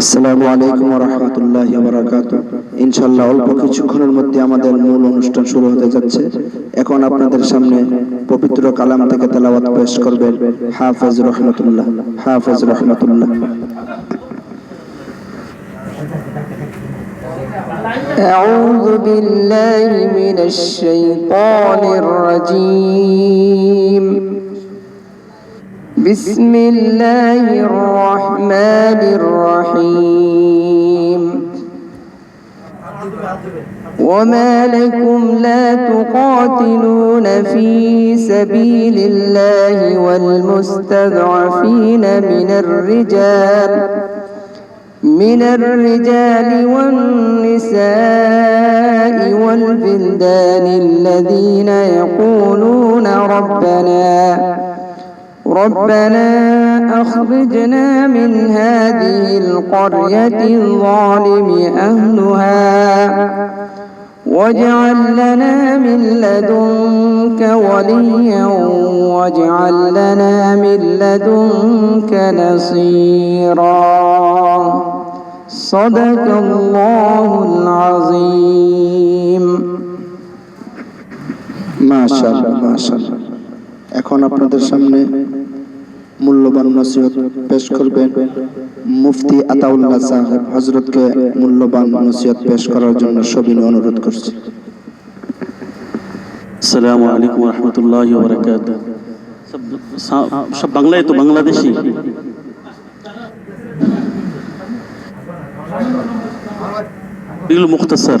আসসালামু আলাইকুম রহমতুল্লাহ বারাকাত ইনশাল্লাহ অল্প কিছুক্ষণের মধ্যে আমাদের মূল অনুষ্ঠান শুরু হতে যাচ্ছে এখন আপনাদের সামনে পবিত্র কালাম থেকে তেলাওয়াত পেশ করবেন হাফেজ রহমতুল্লাহ হাফেজ রহমতুল্লাহ أعوذ بالله من الشيطان الرجيم بسم الله الرحمن الرحيم. وما لكم لا تقاتلون في سبيل الله والمستضعفين من الرجال من الرجال والنساء والبلدان الذين يقولون ربنا ربنا أخرجنا من هذه القرية الظالم أهلها واجعل لنا من لدنك وليا واجعل لنا من لدنك نصيرا صدق الله العظيم মাশাআল্লাহ মাশাআল্লাহ এখন আপনাদের সামনে মূল্যবান নসিহত পেশ করবেন মুফতি আতাউল্লাহ সাহেব হজরতকে মূল্যবান নসিহত পেশ করার জন্য সবিনয় অনুরোধ করছি আসসালামু আলাইকুম রহমতুল্লাহ বরকাত সব বাংলায় তো বাংলাদেশি المختصر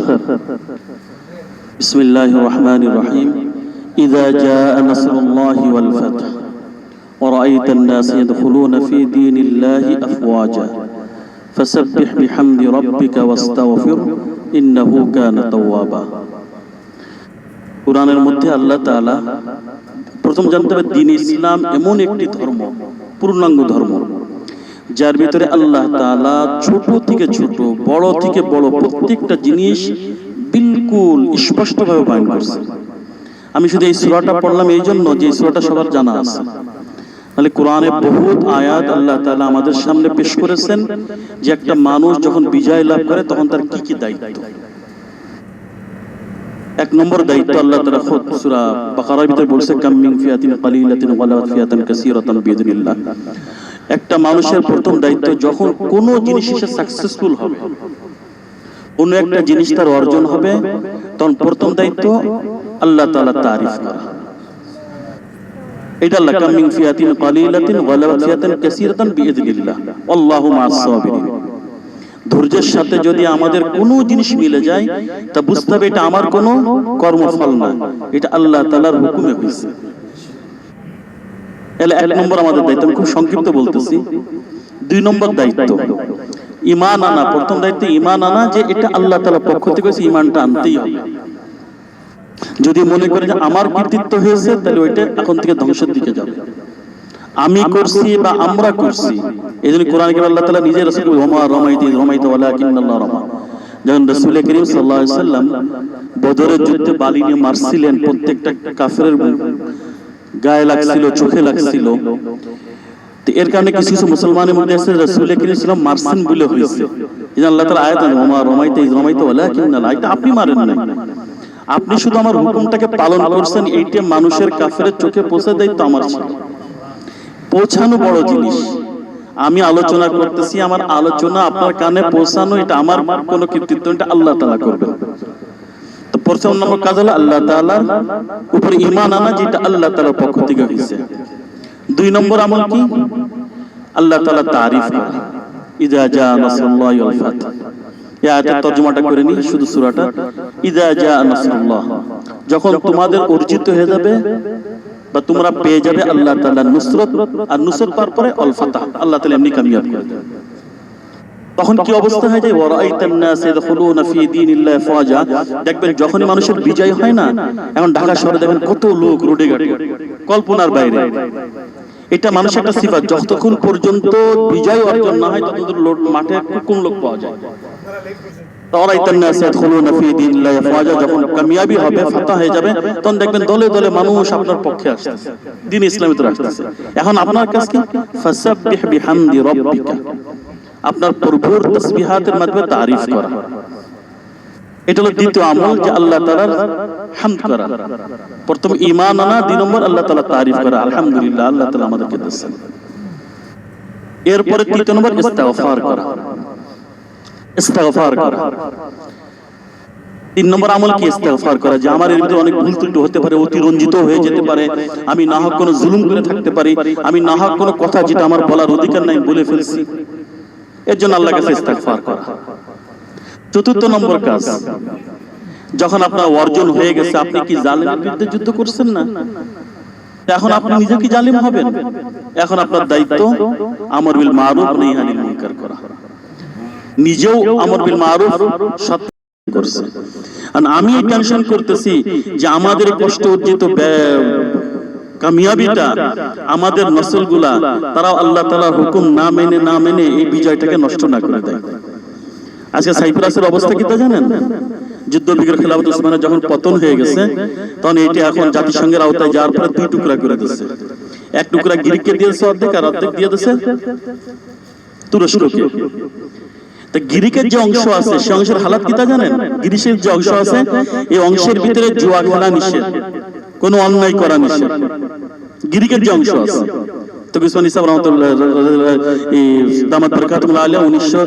بسم الله الرحمن الرحيم إذا جاء نصر الله والفتح ورأيت الناس يدخلون في دين الله أفواجا فسبح بحمد ربك واستغفر إنه كان توابا কোরআনের মধ্যে আল্লাহ তাআলা প্রথম জানতে হবে দিন ইসলাম এমন একটি ধর্ম পূর্ণাঙ্গ ধর্ম যার ভিতরে আল্লাহ তাআলা ছোট থেকে ছোট বড় থেকে বড় প্রত্যেকটা জিনিস বিলকুল স্পষ্টভাবে বয়ান করছে আমি শুধু এই সূরাটা পড়লাম এই জন্য যে এই সূরাটা সবার জানা আছে তাহলে কোরআনে বহুত আয়াত আল্লাহ তাআলা আমাদের সামনে পেশ করেছেন যে একটা মানুষ যখন বিজয় লাভ করে তখন তার কি কি দায়িত্ব? এক নম্বর দায়িত্ব আল্লাহ তাআলা খুদ সূরা বাকারার ভিতরে বলছে, কাম ফিয়াতিন কালিলাতিন ওয়ালাত ফিয়াতান কাসীরাতান বিইذنিল্লাহ একটা মানুষের প্রথম দায়িত্ব যখন কোন জিনিস সে সাকসেসফুল হবে কোন একটা জিনিস তার অর্জন হবে, তখন প্রথম দায়িত্ব আল্লাহ তাআলা তারিফ করা। এটা আল্লাহ কাম মিন ফিয়াতিন কালিলাতিন ওয়ালাত ফিয়াতান কাসীরাতান বিইذنিল্লাহ আল্লাহু মা'আস সাবিরিন। ধৈর্যের সাথে যদি আমাদের কোনো জিনিস মিলে যায় তা বুঝতে হবে এটা আমার কোনো কর্মফল না এটা আল্লাহ তালার হুকুমে হয়েছে এলে এক নম্বর আমাদের দায়িত্ব আমি খুব সংক্ষিপ্ত বলতেছি। দুই নম্বর দায়িত্ব। ইমান আনা। প্রথম দায়িত্ব ইমান আনা যে এটা আল্লাহ তালার পক্ষ থেকে ইমানটা আনতেই হবে। যদি মনে করে যে আমার কৃতিত্ব হয়েছে তাহলে ওইটা এখন থেকে ধ্বংসের দিকে যাবে। আমি করছি বা আমরা করছি এই জন্য কোরআন কেবল আল্লাহ তালা নিজের রসুল রমা রমাইতে রমাইতে বলে রমা। যখন রসুল করিম সাল্লাহ সাল্লাম বদরের যুদ্ধে বালি নিয়ে মারছিলেন প্রত্যেকটা কাফের গায়ে লাগছিল চোখে লাগছিল। এর কারণে কিছু কিছু মুসলমানের মধ্যে আছে রসুল করিম সাল্লাম মারছেন বলে হয়েছে। আল্লাহ তালা আয়াত রমা রমাইতে রমাইতে বলে কিন্নাল্লাহ। এটা আপনি মারেন নাই। আপনি শুধু আমার হুকুমটাকে পালন করছেন এইটা মানুষের কাফের চোখে পৌঁছে দেয় তো আমার ছিল পৌঁছানো বড় জিনিস। আমি আলোচনা করতেছি আমার আলোচনা আপনার কানে পৌঁছানো এটা আমার কোনো কৃতিত্ব এটা আল্লাহ তালা করবে তো প্রথম নম্বর কাজ হলো আল্লাহ তাআলার উপরে ঈমান আনা যেটা আল্লাহ তাআলার পক্ষ থেকে হয়েছে। দুই নম্বর আমল কি? আল্লাহ তাআলা তারিফ। ইজা জা নাসরুল্লাহি ওয়াল ফাত এই আয়াতের তর্জমাটা করে নি শুধু সূরাটা। ইদা জা নাসরুল্লাহ। যখন তোমাদের অর্জিত হয়ে যাবে বা তোমরা পেয়ে যাবে আল্লাহ তাআলা নুসরত আর নুসরত পাওয়ার পরে ফাতাহ। আল্লাহ তাআলা এমনি কামিয়াব করে দেবে তখন কি অবস্থা হয় যায়? ওয়ারাইতান নাস ইয়াদখুলুনা ফি দীনিল্লাহি ফাজা। দেখবেন যখনই মানুষের বিজয় হয় না এখন ঢাকা শহরে দেখবেন কত লোক রোডে ঘাটে। কল্পনার বাইরে। এটা মানুষের একটা সিফাত। যতক্ষণ পর্যন্ত বিজয় অর্জন না হয় ততক্ষণ মাঠে কোন লোক পাওয়া যায়। তারাইতান নাস ইয়াদখুলুনা ফি দীনিল্লাহি আফওয়াজা যখন কামিয়াবি হবে ফাতা হয়ে যাবে তখন দেখবেন দলে দলে মানুষ আপনার পক্ষে আসতেছে। দিন ইসলামে তো আসতেছে। এখন আপনার কাছে কি? ফাসাব্বিহ বিহামদি রাব্বিকা। আপনার প্রভুর তাসবিহাতের মাধ্যমে তারিফ করা। এটা হলো দ্বিতীয় আমল যে আল্লাহ তাআলার হামদ করা। প্রথম ঈমান আনা দুই নম্বর আল্লাহ তাআলা তারিফ করা। আলহামদুলিল্লাহ আল্লাহ তাআলা আমাদেরকে দিয়েছেন। এরপরে তৃতীয় নম্বর ইস্তেগফার করা। ইস্তেগফার করা। তিন নম্বর আমল কি? ইস্তেগফার করা। যে আমার এর ভিতরে অনেক ভুল ত্রুটি হতে পারে অতিরঞ্জিত হয়ে যেতে পারে আমি না হক কোনো জুলুম করে থাকতে পারি আমি না হক কোনো কথা যেটা আমার বলার অধিকার নাই বলে ফেলছি। এর জন্য আল্লাহর কাছে ইস্তেগফার করা। চতুর্থ নম্বর কাজ। যখন আপনার অর্জন হয়ে গেছে, আপনি কি জালেমের বিরুদ্ধে যুদ্ধ করছেন না? এখন আপনি নিজে কি জালিম হবেন? এখন আপনার দায়িত্ব আমর বিল মারুফ নেই হানিল মুনকার করা। নিজেও আমর বিল মারুফ সৎ করছে। আর আমি টেনশন করতেছি যে আমাদের কষ্ট অর্জিত কামিয়াবিটা, আমাদের নসলগুলা তারা আল্লাহ তাআলার হুকুম না মেনে না মেনে এই বিজয়টাকে নষ্ট না করে দেয়। আজকে সাইপ্রাসের অবস্থা কি তা জানেন? যুদ্ধ বিগ্রহ খেলাফত উসমানের যখন পতন হয়ে গেছে তখন এটি এখন জাতিসংঘের আওতায় যাওয়ার পরে দুই টুকরা করে দিচ্ছে এক টুকরা গ্রিককে দিয়েছে অর্ধেক আর অর্ধেক দিয়ে দিচ্ছে তুরস্ককে তা গিরিকের যে অংশ আছে সে অংশের হালাত কি তা জানেন? গিরিশের যে অংশ আছে এই অংশের ভিতরে জুয়া খেলা নিষেধ। কোনো অন্যায় করা নিষেধ। গিরিকের যে অংশ আছে রহমতুল্লাহ আলিয়া উনিশশো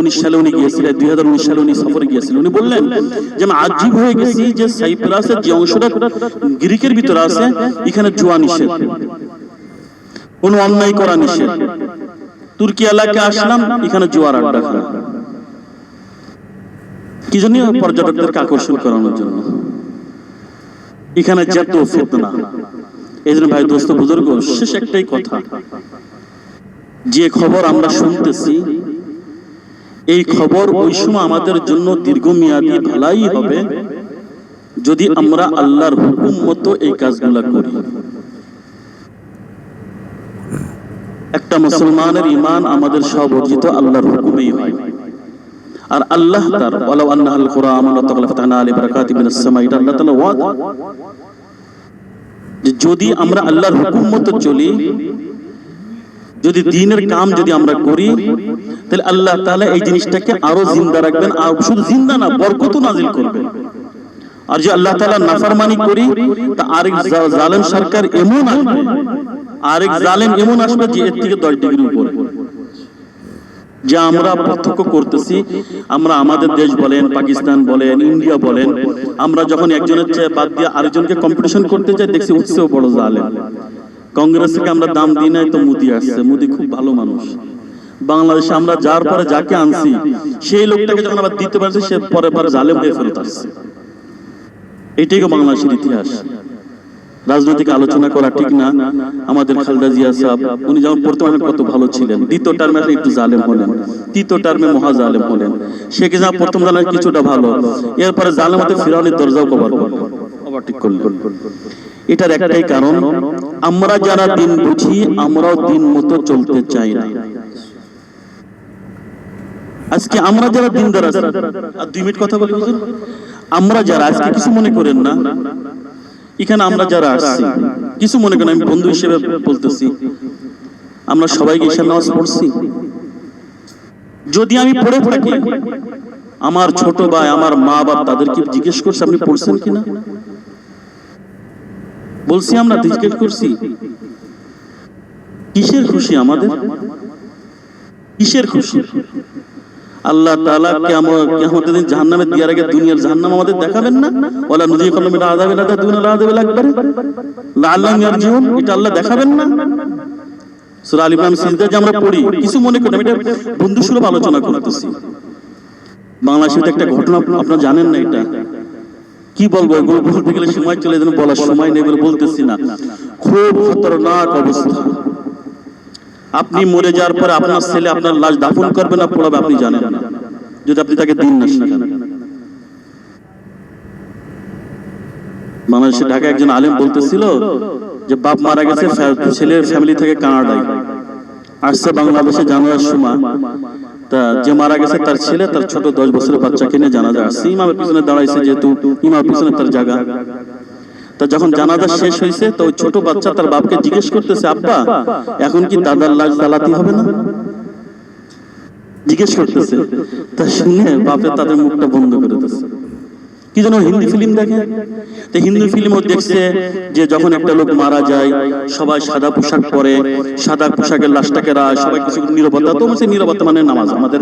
উনিশ সালে উনি গিয়েছিলেন দুই হাজার উনিশ সালে উনি সফরে গিয়েছিলেন উনি বললেন যে, আমি আজীব হয়ে গেছি যে সাইপ্রাসের যে অংশটা গ্রিকের ভিতরে আছে, এখানে জুয়া নিষেধ। কোনো অন্যায় করা নিষেধ। তুর্কি এলাকায় আসলাম, এখানে জোয়ার আড্ডা খেলা কি জন্য পর্যটকদেরকে আকর্ষণ করানোর জন্য? এখানে যত ফেতনা এই জন্য ভাই দোস্ত, বুজুর্গ, শেষ একটাই কথা। যে খবর আমরা শুনতেছি, এই খবর ওই সময় আমাদের জন্য দীর্ঘমেয়াদী ভালাই হবে যদি আমরা আল্লাহর হুকুম মতো এই কাজগুলা করি। একটা মুসলমানের ইমান আমাদের সব অর্জিত আল্লাহর হুকুমেই হয়। আর আল্লাহ তার ওয়ালাউ আন্না আল কুরআন আমানত ফাতাহনা আলি বারাকাতি মিনাস সামা এটা আল্লাহ তাআলা ওয়াদা। যদি আমরা আল্লাহর হুকুম মতো চলি, যদি দিনের কাম যদি আমরা করি, তাহলে আল্লাহ তাহলে এই জিনিসটাকে আরও জিন্দা রাখবেন, আর শুধু জিন্দা না বরকত নাজিল করবেন। আর যে আল্লাহ তালা নাফারমানি করি, তা আরেক জালেম সরকার এমন আসবে, আরেক জালেম এমন আসবে যে এর থেকে দশ ডিগ্রি যে আমরা পার্থক্য করতেছি, আমরা আমাদের দেশ বলেন, পাকিস্তান বলেন, ইন্ডিয়া বলেন, আমরা যখন একজনের চেয়ে বাদ দিয়ে আরেকজনকে কম্পিটিশন করতে চাই, দেখছি উৎসেও বড় কংগ্রেস থেকে আমরা দাম দিই নাই, তো মোদি আসছে। মোদি খুব ভালো মানুষ। বাংলাদেশে আমরা যার পরে যাকে আনছি, সেই লোকটাকে যখন আবার দিতে পারছি, সে পরে পরে জালেম হয়ে ফেরত আসছে। এটাই বাংলাদেশের ইতিহাস। রাজনৈতিক আলোচনা করা ঠিক না। আমাদের খালেদা জিয়া সাহেব উনি যেমন প্রথমে কত ভালো ছিলেন দ্বিতীয় টার্মে একটু জালেম হলেন তৃতীয় টার্মে মহা জালেম হলেন। শেখ হাসিনা প্রথম জালেম কিছুটা ভালো এরপরে জালেম হতে ফিরাউলের দরজাও কভার করলেন ওভারটেক করলেন এটার একটাই কারণ আমরা যারা দিন বুঝি আমরাও দিন মতো চলতে চাই না। আজকে আমরা যারা দিনদার আছি আর দুই মিনিট কথা বলি আমরা যারা আজকে কিছু মনে করেন না। এখানে আমরা যারা আসছি কিছু মনে করেন আমি বন্ধু হিসেবে বলতেছি। আমরা সবাইকে ঈশান নামাজ পড়ছি। যদি আমি পড়ে থাকি আমার ছোট ভাই আমার মা বাপ তাদেরকে জিজ্ঞেস করছে আপনি পড়ছেন কিনা? বলছি আমরা জিজ্ঞেস করছি। কিসের খুশি আমাদের? কিসের খুশি? আল্লাহ আগে দুনিয়ার আমাদের দেখাবেন না। এটা আল্লাহ দেখাবেন না। যে আমরা পড়ি, কিছু মনে করি এটা বন্ধু সুলভ আলোচনা করতেছি। বাংলাদেশে একটা ঘটনা আপনি- আপনারা জানেন না এটা? কি বলব এগুলো বলতে গেলে সময় চলে যেন বলার সময় নেই বলে বলতেছি না। খুব খতরনাক অবস্থা। আপনি মরে যাওয়ার পরে আপনার ছেলে আপনার লাশ দাফন করবে না পড়াবে আপনি জানেন। যদি আপনি তাকে দিন না বাংলাদেশে ঢাকা একজন আলেম বলতেছিল যে, বাপ মারা গেছে ছেলের ফ্যামিলি থেকে কানাডায়। আসছে বাংলাদেশে জানার সময়। তা যে মারা গেছে তার ছেলে, তার ছোট দশ বছরের বাচ্চাকে নিয়ে জানাজা। আসছে, ইমামের পিছনে দাঁড়াইছে যেহেতু, ইমামের পিছনে তার জায়গা। তা যখন জানাজা শেষ হয়েছে তো ওই ছোট বাচ্চা তার বাপকে জিজ্ঞেস করতেছে, আব্বা, এখন কি দাদার লাশ জ্বালাতে হবে না? জিজ্ঞেস করতেছে। তা শুনে বাপে তাদের মুখটা বন্ধ করে দিতেছে কি যেন হিন্দি ফিল্ম দেখে। তো হিন্দি ফিল্মও দেখছে যে যখন একটা লোক মারা যায়, সবাই সাদা পোশাক পরে, সাদা পোশাকের লাশটাকে রায়, সবাই কিছু নিরাপত্তা, তো বলছে নিরাপত্তা মানে নামাজ। আমাদের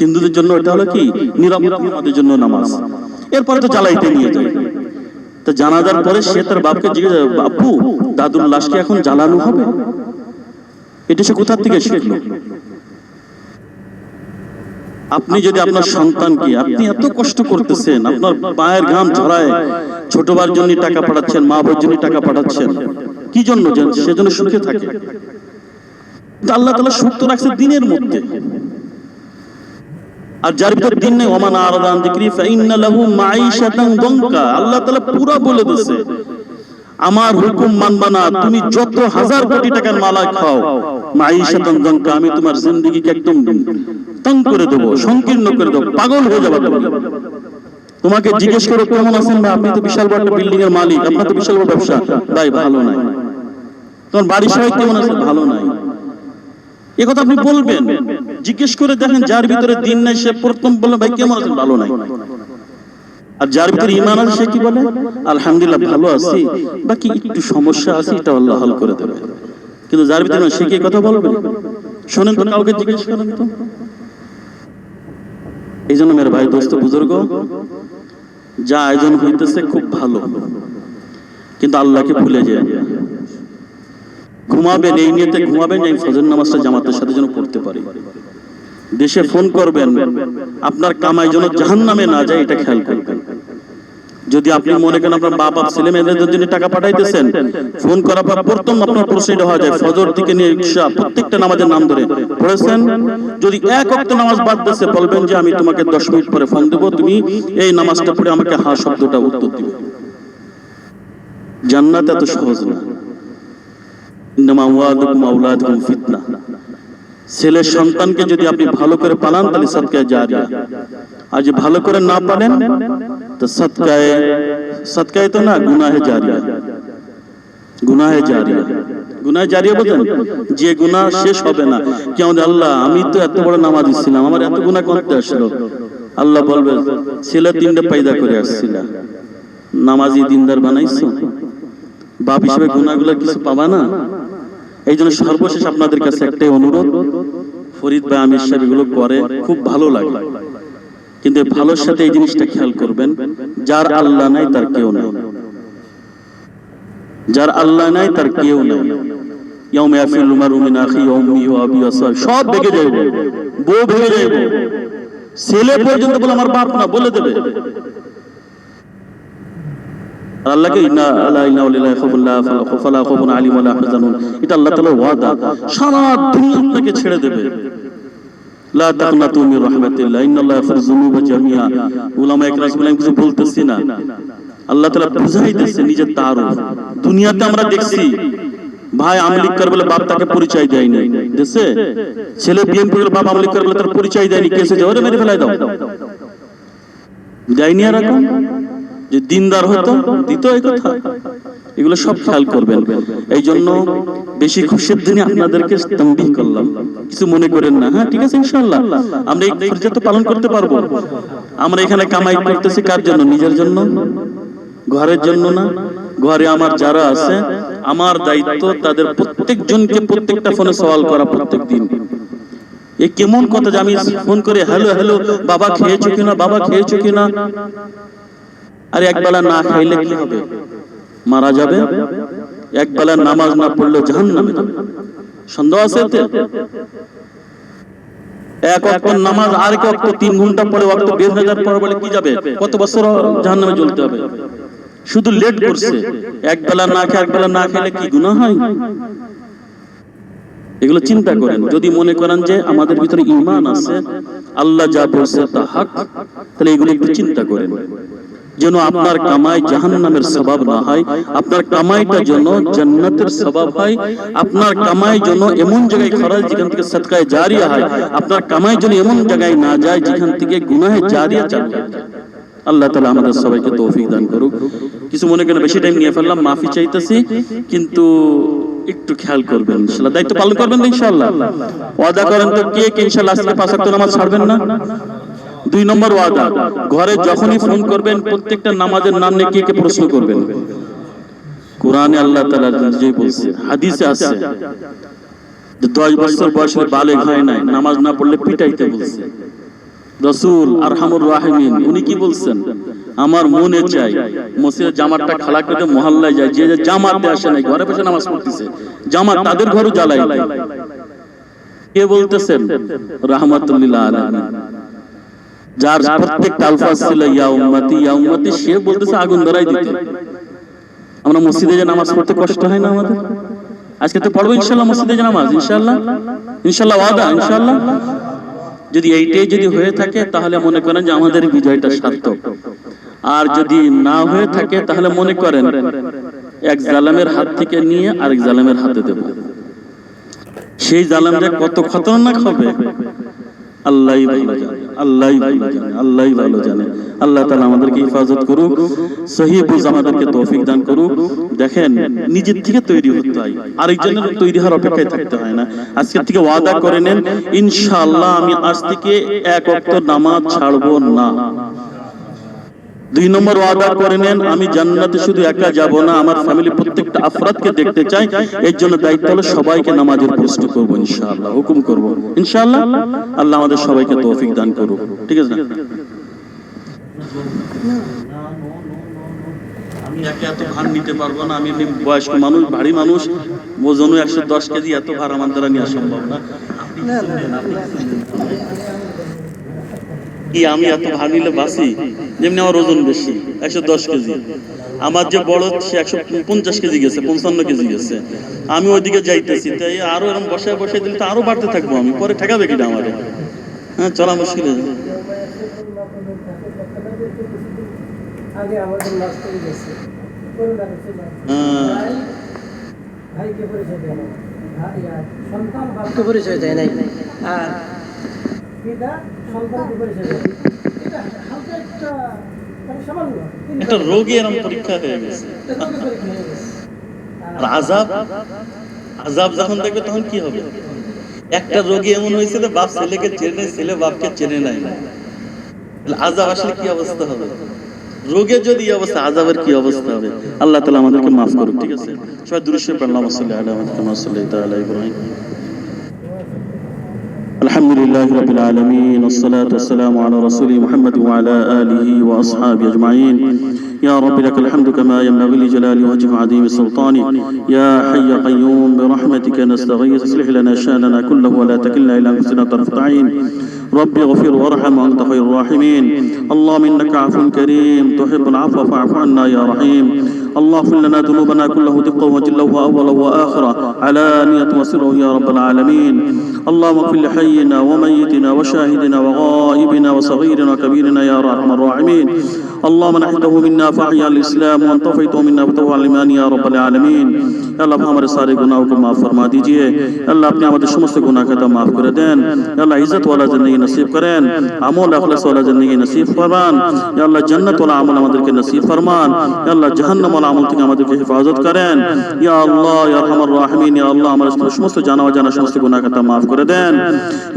হিন্দুদের জন্য এটা হলো কি? নিরাপত্তা, আমাদের জন্য নামাজ। এরপরে তো চালাইতে নিয়ে যায়। তো জানাজার পরে সে তার বাপকে জিজ্ঞেস বাপু, দাদুর লাশকে এখন জ্বালানো হবে? এটা সে কোথা থেকে শিখলো? আপনি যদি আপনার সন্তানকে আপনি এত কষ্ট করতেছেন, আপনার পায়ের ঘাম ঝরায়, ছোটবার জন্য টাকা পাঠাচ্ছেন মা বোর জন্য টাকা পাঠাচ্ছেন, কি জন্য সেজন্য সুখে থাকে? আল্লাহ তালা সুখ তো রাখছে দিনের মধ্যে। আর যার ভিতর দিন নেই ওমান আরাদান যিকরি ফাইন্না লাহু মাঈশাতান দঙ্কা আল্লাহ তাআলা পুরো বলে দিয়েছে আমার হুকুম মানবা না তুমি যত হাজার কোটি টাকার মালা খাও মাঈশাতান দঙ্কা আমি তোমার জিন্দেগিকে একদম তং করে দেবো সংকীর্ণ করে দেবো পাগল হয়ে যাবে তুমি তোমাকে জিজ্ঞেস করো কেমন আছেন ভাই আপনি তো বিশাল বড় একটা বিল্ডিং এর মালিক আপনার তো বিশাল বড় ব্যবসা ভাই ভালো নাই তোমার বাড়ির সবাই কেমন আছে ভালো নাই এ কথা আপনি বলবেন জিজ্ঞেস করে দেখেন, যার ভিতরে দিন নাই, সে প্রথম বললেন ভাই, কেমন আছেন? ভালো নাই। আর যার ভিতরে ইমান আছে, সে কি বলে? আলহামদুলিল্লাহ, ভালো আছি। বাকি একটু সমস্যা আছে, এটা আল্লাহ হল করে দেবে। কিন্তু যার ভিতরে সে কি কথা বলবে? শোনেন তো, কাউকে জিজ্ঞেস করেন তো। এই জন্য মেরে ভাই, দোস্ত, বুজুর্গ, যা আয়োজন হইতেছে খুব ভালো। কিন্তু আল্লাহকে ভুলে যায়। ঘুমাবেন, এই নিয়েতে ঘুমাবেন এই ফজর নামাজটা জামাতের সাথে যেন পড়তে পারি। দেশে ফোন করবেন, আপনার কামাই যেন জাহান নামে না যায়, এটা খেয়াল করবেন। যদি আপনি মনে করেন আপনার বাপ বাপ ছেলে মেয়েদের জন্য টাকা পাঠাইতেছেন, ফোন করার পর প্রথম আপনার প্রশ্ন হওয়া যায়, ফজর থেকে নিয়ে ইশা প্রত্যেকটা নামাজের নাম ধরে পড়েছেন? যদি এক অক্ত নামাজ বাদ দিয়েছে, বলবেন যে আমি তোমাকে দশ মিনিট পরে ফোন দেবো, তুমি এই নামাজটা পড়ে আমাকে হা শব্দটা উত্তর দিবে। জান্নাত এত সহজ না। ইন্নামা ওয়াদুকুম আওলাদুকুম ফিতনা। ছেলের সন্তানকে যদি আপনি ভালো করে পালান, তাহলে সৎকায় জারিয়া আর যদি ভালো করে না পালেন, তো সৎকায় সৎকায় তো না, গুনাহে জারিয়া গুনাহে জারিয়া গুনাহে জারিয়া বোঝেন যে গুনাহ শেষ হবে না। কি আমাদের আল্লাহ, আমি তো এত বড় নামাজ ছিলাম আমার এত গুনাহ করতে আসলো। আল্লাহ বলবে, ছেলে তিনটে পায়দা করে আসছিল। নামাজি দিনদার বানাইছো? বাপ হিসেবে গুনাহগুলো কিছু পাবা না? এই জন্য সর্বশেষ আপনাদের কাছে একটাই অনুরোধ, ফরিদ ভাই, আমির সাহেব এগুলো করে খুব ভালো লাগে। কিন্তু ভালোর সাথে এই জিনিসটা খেয়াল করবেন, যার আল্লাহ নাই, তার কেউ নাই। যার আল্লাহ নাই, তার কেউ নাই। সব ভেঙে যাবে বউ ভেঙে যাবে ছেলে পর্যন্ত বলে আমার বাপ না, বলে দেবে। আল্লাহকে ইন্না আলা ইন্না ওয়ালিল্লাহি খাউফুল্লাহ ফালা খাউফুন আলাইহিম ওয়ালা ইয়াহজানুন এটা আল্লাহ তাআলার ওয়াদা। সারা দুনিয়া আপনাকে ছেড়ে দেবে। লা তাকনাতু মির রাহমাতিল্লাহ। ইন্নাল্লাহ ইয়াগফিরু যুনুবা জামিআ। উলামা ইকরাম বলেন কিছু বলতেছি না। আল্লাহ তাআলা বুঝাইতেছে নিজের তারুফ দুনিয়াতে আমরা দেখছি ভাই আমলিক করে বলে বাপ তাকে পরিচয় দেয় দেয়নি। দেশে ছেলে বিএমপি করে বাপ আমলিক করে বলে তার পরিচয় দেয়নি। কেসে যাও রে মেরে ফেলাই দাও। দেয়নি আর এখন? যে দিনদার হতো দিত এই কথা। এগুলো সব খেয়াল করবেন। এই জন্য বেশি খুশির দিনে আপনাদেরকে তম্বিহ করলাম। কিছু মনে করেন না। হ্যাঁ ঠিক আছে ইনশাআল্লাহ। আমরা এই ফরজ তো পালন করতে পারব। আমরা এখানে কামাই করতেছি কার জন্য? নিজের জন্য? ঘরের জন্য না? ঘরে আমার যারা আছে আমার দায়িত্ব তাদের প্রত্যেকজনকে প্রত্যেকটা ফোনে সওয়াল করা প্রত্যেক দিন এ কেমন কথা যে আমি ফোন করে হ্যালো হ্যালো বাবা খেয়েছো কিনা? বাবা খেয়েছো কিনা? আর একবেলা না খাইলে কি হবে? মারা যাবে? একবেলা নামাজ না পড়লে জাহান নামে সন্দেহ আছে এক নামাজ আর এক তিন ঘণ্টা পরে বের হয়ে যাওয়ার পর কি যাবে? কত বছর জাহান নামে হবে? শুধু লেট করছে। এক বেলা না খেয়ে, এক বেলা না খেলে কি গুনাহ হয়? এগুলো চিন্তা করেন। যদি মনে করেন যে আমাদের ভিতরে ইমান আছে, আল্লাহ যা বলছে তা হক, তাহলে এগুলো একটু চিন্তা করেন। যেন আপনার কামাই জাহান্নামের স্বভাব না হয়, আপনার কামাইটা যেন জান্নাতের স্বভাব হয়, আপনার কামাই যেন এমন জায়গায় খরচ যেখান থেকে সদকায় জারিয়া হয়, আপনার কামাই যেন এমন জায়গায় না যায় যেখান থেকে গুনাহে জারিয়া চালু আল্লাহ তালা আমাদের সবাইকে তৌফিক দান করুক। কিছু মনে করেন বেশি টাইম নিয়ে ফেললাম, মাফি চাইতেছি, কিন্তু একটু খেয়াল করবেন ইনশাল্লাহ দায়িত্ব পালন করবেন ইনশাল্লাহ ওয়াদা করেন তো কে কে ইনশাল্লাহ আজকে পাঁচ নামাজ ছাড়বেন না? দুই নম্বর ওয়াদা ঘরে যখনই ফোন করবেন প্রত্যেকটা নামাজের নাম নিয়ে কে কে প্রশ্ন করবেন। কোরআনে আল্লাহ তাআলা যে বলছে হাদিসে আছে যে দশ বছর বয়সে বালেগ হয় নাই নামাজ না পড়লে পিটাইতে বলছে। রসুল আরহামুর রাহিমিন উনি কি বলছেন? আমার মনে চাই মসজিদে জামাতটা খালা করে মহল্লায় যায় যে জামাতে আসে নাই ঘরে বসে নামাজ পড়তেছে। জামাত তাদের ঘরও জ্বালাই কে বলতেছেন? রাহমাতুল্লিল আলামিন। যার প্রত্যেকটা আলফাজ ছিল ইয়া উম্মতি ইয়া উম্মতি সে বলতেছে আগুন ধরাই দিতে। আমরা মসজিদে যে নামাজ পড়তে কষ্ট হয় না আমাদের? আজকে তো পড়ব ইনশাল্লাহ মসজিদে যে নামাজ ইনশাল্লাহ ইনশাল্লাহ ওয়াদা ইনশাল্লাহ যদি এইটাই যদি হয়ে থাকে তাহলে মনে করেন যে আমাদের বিজয়টা সার্থক। আর যদি না হয়ে থাকে তাহলে মনে করেন এক জালামের হাত থেকে নিয়ে আরেক জালামের হাতে দেব। সেই জালামটা কত খতরনাক হবে? আল্লাহ ভালো জানে। আল্লাহ ভালো জানে, আল্লাহ ভালো জানে। আল্লাহ তালা আমাদেরকে হেফাজত করুক সহি আমাদেরকে তৌফিক দান করুক। দেখেন, নিজের থেকে তৈরি হতে হয়, আরেকজনের তৈরি হওয়ার অপেক্ষায় থাকতে হয় না। আজকে থেকে ওয়াদা করে নেন, ইনশাআল্লাহ আমি আজ থেকে এক অক্ত নামাজ ছাড়বো না। দুই নম্বর ওয়াদা করে নেন, আমি জান্নাতে শুধু একা যাব না, আমার ফ্যামিলি প্রত্যেকটা আফরাদকে দেখতে চাই এর জন্য দায়িত্ব হলো সবাইকে নামাজের প্রশ্ন করব ইনশাআল্লাহ, হুকুম করব। ইনশাআল্লাহ, আল্লাহ আমাদের সবাইকে তৌফিক দান করুক, ঠিক আছে? আমি একে এত ভার নিতে পারব না, আমি বয়স্ক মানুষ, ভারী মানুষ, ওজনও একশো দশ কেজি, এত ভার আমার দ্বারা নেওয়া সম্ভব না। কি আমি এত ভার নিলে বাসি যেমনি আমার ওজন বেশি একশো দশ কেজি। আমার যে বড় সে একশো পঞ্চাশ কেজি গেছে পঞ্চান্ন কেজি গেছে। আমি ওইদিকে যাইতেছি তাই আরও এরকম বসায় বসায় দিলে তো আরও বাড়তে থাকব আমি পরে ঠেকাবে কিনা আমারে? হ্যাঁ চলা মুশকিল। হয়ে ভাইকে পরিচয় দেয় না সন্তান বাপকে পরিচয় দেয় নাই। আর পিতা সন্তানকে পরিচয় এটা হালকা একটা মানে একটা রোগী এরকম পরীক্ষা হয়ে গেছে। হয়ে আর আজাব আজাব যখন দেখবে তখন কি হবে? একটা রোগী এমন হয়েছে যে বাপ ছেলেকে চেনে ছেলে বাপকে চেনে নাই। তাহলে আজাব আসলে কি অবস্থা হবে? রোগের যদি অবস্থা আজাবের কি অবস্থা হবে? আল্লাহ তালা আমাদেরকে মাফ করুক ঠিক আছে? সবাই সাল্লাহ আলহামদুলিল্লাহ সাল্লাহ তাআলা ইব্রাহিম। الحمد لله رب العالمين والصلاة والسلام على رسول محمد وعلى آله وأصحابه أجمعين. يا رب لك الحمد كما ينبغي لجلال وجه عظيم سلطانك يا حي قيوم برحمتك نستغيث. اصلح لنا شأننا كله ولا تكلنا إلى أنفسنا طرفة عين. رب اغفر وارحم وأنت خير الراحمين. اللهم إنك عفو كريم. تحب العفو فاعف عنا يا رحيم. الله اغفر لنا ذنوبنا كله دقه وجله وأوله وآخرة. علانية وسره يا رب العالمين. اللهم اغفر لحينا وميتنا وشاهدنا وغائبنا وصغيرنا وكبيرنا يا أرحم الراحمين. اللهم نحته منا فاحي الاسلام وان توفيته منا الايمان يا رب العالمين আল্লাহ हमारे सारे गुनाहों को माफ फरमा दीजिए আল্লাহ আপনি আমাদের সমস্ত গুনাহ কথা maaf করে দেন আল্লাহ ইজ্জত ওয়ালা জিন্দেগি নসিব করেন আমল اخلاص ওয়ালা জিন্দেগি নসিব ফরমান আল্লাহ জান্নাত ওয়ালা আমল আমাদেরকে নসিব ফরমান আল্লাহ জাহান্নাম ওয়ালা আমল থেকে আমাদেরকে হেফাজত করেন ইয়া আল্লাহ ইয়া আরহামার রাহিমিন ইয়া আল্লাহ আমাদের সমস্ত জানা অজানা সমস্ত গুনাহ কথা maaf করে দেন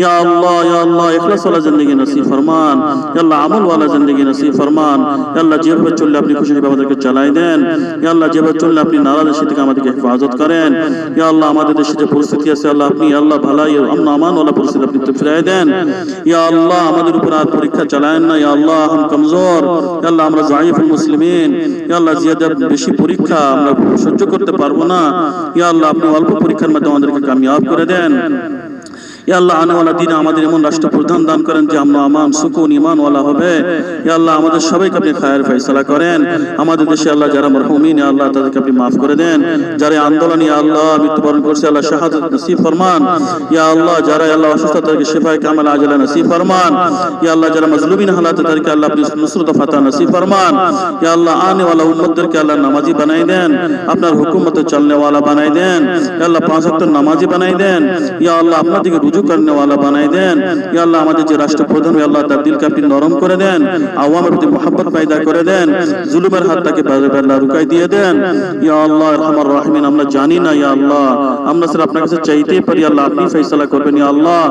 ইয়া আল্লাহ ইয়া আল্লাহ ইখলাস ওয়ালা জিন্দেগি নসিব ফরমান ইয়া আল্লাহ আমল ওয়ালা জিন্দেগি নসিব ফরমান আল্লাহ যেভাবে চললে আপনি খুশি আমাদেরকে চালাই দেন। আল্লাহ যেভাবে চললে আপনি নারাজ থেকে আমাদেরকে হেফাজত করেন। আল্লাহ, আমাদের দেশে যে পরিস্থিতি আছে, আল্লাহ, আপনি আল্লাহ ভালাই আমন আমান ওয়ালা পরিস্থিতি আপনি তো ফিরাই দেন। ইয়া আল্লাহ, আমাদের উপর আর পরীক্ষা চালায়েন না। ইয়া আল্লাহ হাম কমজোর। আল্লাহ, আমরা জাইফুল মুসলিমিন। আল্লাহ, জিয়াদা বেশি পরীক্ষা আমরা সহ্য করতে পারব না। ইয়া আল্লাহ, আপনি অল্প পরীক্ষার মাধ্যমে আমাদেরকে কামিয়াব করে দেন। আল্লাহ দিনে আমাদের এমন রাষ্ট্র প্রধান দান করেন যে আমরা আমান, সুকুন ইমানওয়ালা হবে। আল্লাহ আমাদের সবাইকে আপনি খায়ের ফয়সালা করেন। আমাদের দেশে আল্লাহ যারা আল্লাহ তাদেরকে আপনি মাফ করে দেন। যারা আন্দোলন ইয়া আল্লাহ মৃত্যুবরণ করছে, আল্লাহ শাহাদত নসিব ফরমান। ইয়া আল্লাহ যারা আল্লাহ অসুস্থ, তাদেরকে শেফায় কামাল নসিব ফরমান। ইয়া আল্লাহ যারা তাদেরকে আল্লাহ আপনি নুসরত ফাতা নসিব ফরমান। ইয়া আল্লাহ আনে ওয়ালা উম্মতদেরকে আল্লাহ নামাজি বানাই দেন। আপনার হুকুমতে চলনে ওয়ালা বানাই দেন। ইয়া আল্লাহ পাঁচ ওয়াক্ত নামাজি বানাই দেন। ইয়া আল্লাহ আপনার দিকে রুজু করনে ওয়ালা বানাই দেন। ইয়া আল্লাহ আমাদের যে রাষ্ট্রপ্রধান ইয়া আল্লাহ তার দিলকে আপনি নরম করে দেন, আওয়ামের প্রতি মোহাব্বত পয়দা করে দেন, জুলুমের হাত তাকে আল্লাহ রুকাই দিয়ে দেন। ইয়া আল্লাহ রহমান রাহিমিন, আমরা জানি না, ইয়া আল্লাহ। আমরা স্যার আপনার কাছে চাইতেই পারি, আল্লাহ আপনি ফয়সালা করবেন, ইয়া আল্লাহ।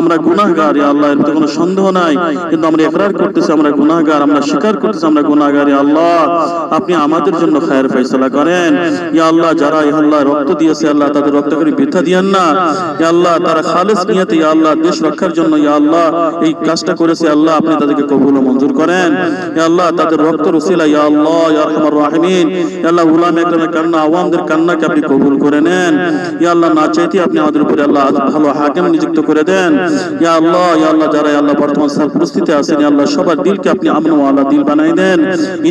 আমরা গুনাহগার, ইয়া আল্লাহ, এর কোনো সন্দেহ নাই। কিন্তু আমরা ইকরার করতেছি, আমরা গুনাহগার, আমরা স্বীকার করতেছি, আমরা গুনাহগার, ইয়া আল্লাহ। আপনি আমাদের জন্য খায়ের ফয়সালা করেন। ইয়া আল্লাহ, যারা ইয়া আল্লাহ রক্ত দিয়েছে, আল্লাহ তাদের রক্ত করে বৃথা দিয়েন না। ইয়া আল্লাহ, তারা খালেস নিয়তে ইয়া আল্লাহ দেশ রক্ষার জন্য ইয়া আল্লাহ এই কাজটা করেছে আল্লাহ আপনি তাদেরকে কবুল ও মঞ্জুর করেন ইয়া আল্লাহ তাদের রক্ত রসিলা ইয়া আল্লাহ ইয়া আরহামার রাহিমিন ইয়া আল্লাহ উলাম একরামের কান্না আওয়ামদের কান্নাকে আপনি কবুল করে নেন ইয়া আল্লাহ না চাইতে আপনি আমাদের উপরে আল্লাহ ভালো হাকিম নিযুক্ত করে দেন ইয়া আল্লাহ ইয়া আল্লাহ যারা ইয়া আল্লাহ বর্তমান সাল পরিস্থিতি আছেন ইয়া আল্লাহ সবার দিলকে আপনি আমন ওয়ালা দিল বানাই দেন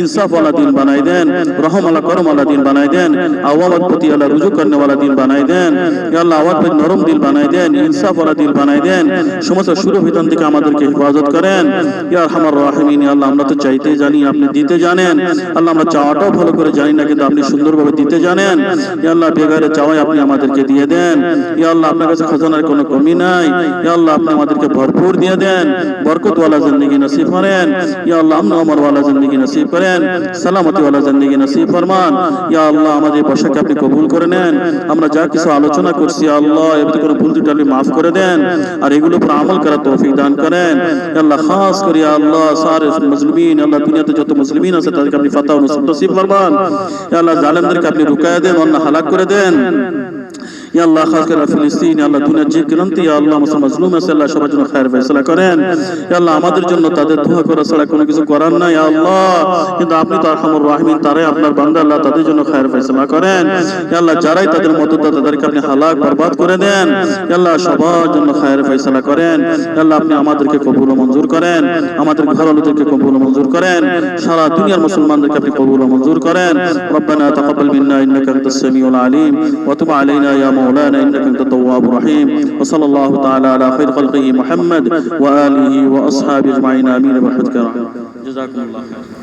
ইনসাফ ওয়ালা দিল বানাই দেন রহম ওয়ালা করম ওয়ালা দিল বানাই দেন আওয়ামের প্রতি আল্লাহ রুজু করনে ওয়ালা দিল বানাই দেন ইয়া আল্লাহ আওয়াজ নরম দিল বানাই দেন ইনসাফ দিল বানাই দেন, সমস্ত শুরু বিধান থেকে আমাদেরকে হেফাজত করেন। ইয়া আরহামার রাহিমিন, আল্লাহ আমরা তো চাইতে জানি, আপনি দিতে জানেন। আল্লাহ আমরা চাওয়াটাও ভালো করে জানি না, কিন্তু আপনি সুন্দরভাবে দিতে জানেন। আল্লাহ বেগারে চাওয়াই আপনি আমাদেরকে দিয়ে দেন। ইয়া আল্লাহ আপনার কাছে খাজানার কোনো কমি নাই। ইয়া আল্লাহ আপনি আমাদেরকে ভরপুর দিয়ে দেন। বরকত ওয়ালা জিন্দেগি নসিব করেন। ইয়া আল্লাহ আমন আমর ওয়ালা জিন্দেগি নসিব করেন। সালামতি ওয়ালা জিন্দেগি নসিব ফরমান। ইয়া আল্লাহ আমাদের বসাকে আপনি কবুল করে নেন। আমরা যা কিছু আলোচনা করছি আল্লাহ ভিতরে কোনো ভুল ত্রুটি আপনি মাফ করে দেন। আর এগুলো উপর আমল করার তৌফিক দান করেন। আল্লাহ, খাস করে আল্লাহ, সারে মুসলিমিন আল্লাহ, দুনিয়াতে যত মুসলিমিন আছে, তাদেরকে আপনি ফাতাহ নসিব ফরমান। আল্লাহ, জালেমদেরকে আপনি রুকায়া দেন, অন্য হালাক করে দেন। ইয়া আল্লাহ খালকেরা ফিলিস্তিন, আল্লাহ দুনিয়ার যে ক্রান্তি ইয়া আল্লাহ মুসলিম মাজলুম আছে, আল্লাহ সবার জন্য খায়ের ফয়সালা করেন। ইয়া আল্লাহ আমাদের জন্য তাদের দোয়া করা ছাড়া কোনো কিছু করার নাই, ইয়া আল্লাহ। কিন্তু আপনি তো আরহামুর রাহিমিন, তারাই আপনার বান্দা, আল্লাহ তাদের জন্য খায়ের ফয়সালা করেন। ইয়া আল্লাহ, যারাই তাদের মদতদাতা তাদেরকে আপনি হালাক, বরবাদ করে দেন। ইয়া আল্লাহ, সবার জন্য খায়ের ফয়সালা করেন। ইয়া আল্লাহ, আপনি আমাদেরকে কবুল মঞ্জুর করেন। আমাদের ঘর আলোদেরকে কবুল মঞ্জুর করেন। সারা দুনিয়ার মুসলমানদেরকে আপনি কবুল মঞ্জুর করেন। রব্বানা তাকাব্বাল মিন্না ইন্নাকা আনতাস সামিউল আলিম। ওয়া তুব আলাইনা ইয়া مولانا إنك أنت التواب الرحيم. وصلى الله تعالى على خير خلقه محمد وآله وأصحابه أجمعين. آمين. برحمتك يا رحمن جزاكم الله خير